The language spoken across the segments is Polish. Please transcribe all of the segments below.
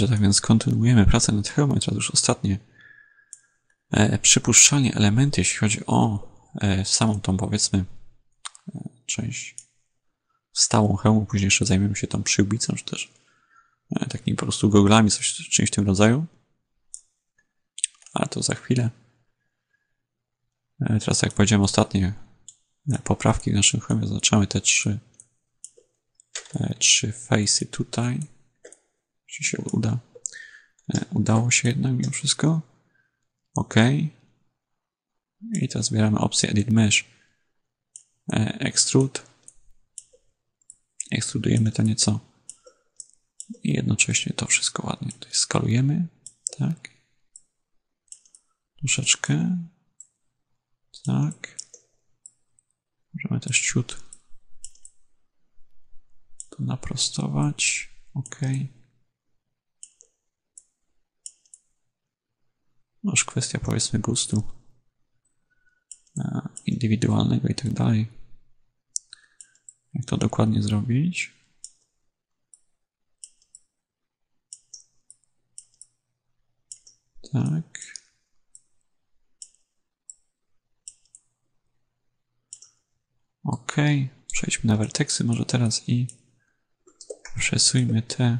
Dobrze, tak więc kontynuujemy pracę nad hełmem. Teraz już ostatnie e, przypuszczalnie elementy, jeśli chodzi o e, samą tą, powiedzmy, e, część stałą hełmu. Później jeszcze zajmiemy się tą przyłbicą, czy też e, takimi po prostu goglami, coś, czymś w tym rodzaju. Ale to za chwilę. E, teraz, jak powiedziałem, ostatnie e, poprawki w naszym hełmie. Zaznaczamy te trzy, e, trzy face'y tutaj. Jeśli się uda. E, Udało się jednak mimo wszystko. OK. I teraz zbieramy opcję Edit Mesh. E, Extrude. Ekstrudujemy to nieco. I jednocześnie to wszystko ładnie tutaj skalujemy. Tak. Troszeczkę. Tak. Możemy też ciut to naprostować. OK. Już kwestia powiedzmy gustu e, indywidualnego i tak dalej. Jak to dokładnie zrobić? Tak. OK. Przejdźmy na werteksy może teraz i przesuńmy te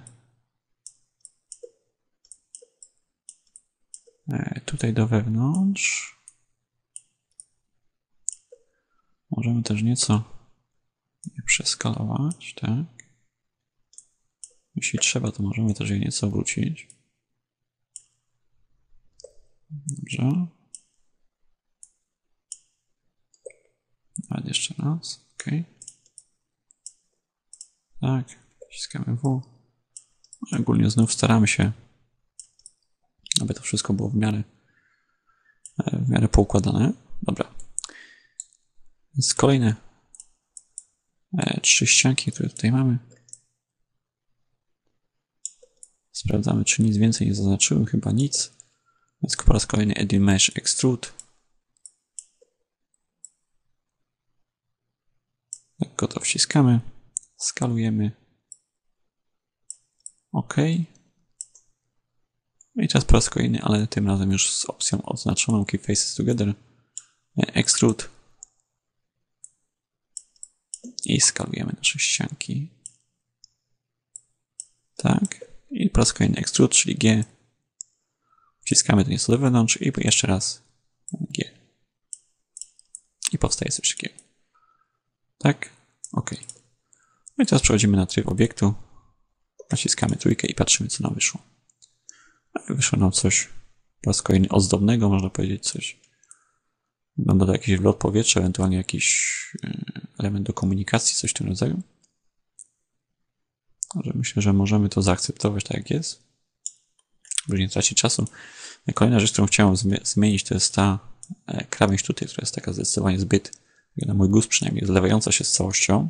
e, tutaj do wewnątrz. Możemy też nieco je przeskalować, tak? Jeśli trzeba, to możemy też je nieco obrócić. Dobrze. Nawet jeszcze raz. OK. Tak. Ściskamy W. Ogólnie znów staramy się, aby to wszystko było w miarę, w miarę poukładane. Dobra. Więc kolejne e, trzy ścianki, które tutaj mamy. Sprawdzamy, czy nic więcej nie zaznaczyłem. Chyba nic. Więc po raz kolejny Edit Mesh Extrude. Jak go to wciskamy, skalujemy. OK. I teraz po raz kolejny, ale tym razem już z opcją oznaczoną Keep Faces Together. Extrude. I skalujemy nasze ścianki. Tak. I po raz kolejny Extrude, czyli G. Wciskamy to nieco do wewnątrz i jeszcze raz G. I powstaje coś takiego. Tak? OK. No i teraz przechodzimy na tryb obiektu. Naciskamy trójkę i patrzymy, co nam wyszło. Wyszło nam coś kolejny ozdobnego, można powiedzieć coś. Wygląda to jakiś wlot powietrza, ewentualnie jakiś e, element do komunikacji, coś w tym rodzaju. Może myślę, że możemy to zaakceptować tak jak jest. Żeby nie tracić czasu. Kolejna rzecz, którą chciałem zmienić, to jest ta e, krawędź tutaj, która jest taka zdecydowanie zbyt, na mój gust przynajmniej, zlewająca się z całością.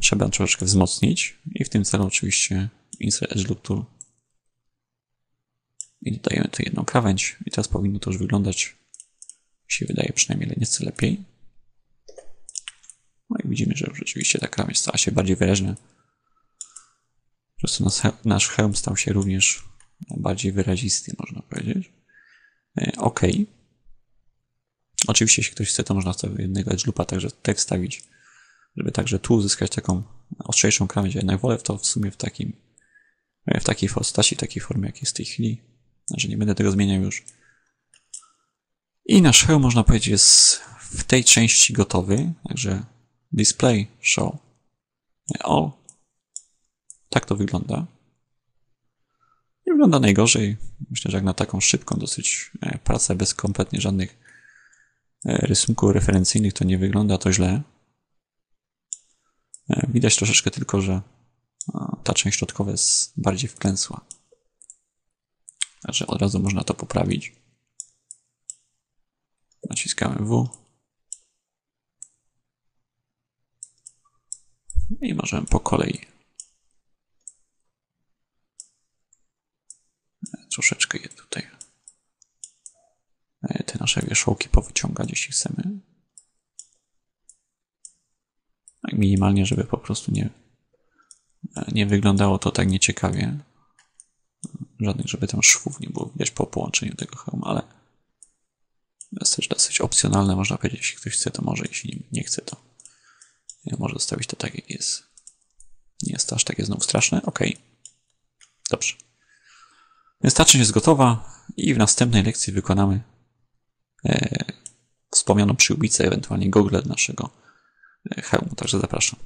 Trzeba troszeczkę wzmocnić i w tym celu oczywiście Insert Edge Loop Tool. I dodajemy tu jedną krawędź i teraz powinno to już wyglądać, się wydaje przynajmniej nieco lepiej. No i widzimy, że rzeczywiście ta krawędź stała się bardziej wyraźna. Po prostu nasz, nasz hełm stał się również bardziej wyrazisty, można powiedzieć. OK. Oczywiście, jeśli ktoś chce, to można sobie jednego edge loopa także tutaj wstawić, żeby także tu uzyskać taką ostrzejszą krawędź. Jednak wolę to w sumie w takim, w takiej postaci, takiej formie, jak jest w tej chwili. Znaczy nie będę tego zmieniał już. I nasz hełm, można powiedzieć, jest w tej części gotowy. Także display show all. Tak to wygląda. Nie wygląda najgorzej. Myślę, że jak na taką szybką dosyć pracę bez kompletnie żadnych rysunków referencyjnych, to nie wygląda to źle. Widać troszeczkę tylko, że ta część środkowa jest bardziej wklęsła. Także od razu można to poprawić. Naciskamy W. I możemy po kolei troszeczkę je tutaj te nasze wierzchołki powyciągać, jeśli chcemy. Tak minimalnie, żeby po prostu nie, nie wyglądało to tak nieciekawie. Żadnych, żeby tam szwów nie było widać po połączeniu tego hełmu, ale jest też dosyć opcjonalne, można powiedzieć. Jeśli ktoś chce, to może, jeśli nie chce, to może zostawić to tak, jak jest. Nie jest to aż takie znowu straszne. Ok. Dobrze. Więc ta część jest gotowa i w następnej lekcji wykonamy e, wspomnianą przyłbicę, ewentualnie gogle naszego e, hełmu. Także zapraszam.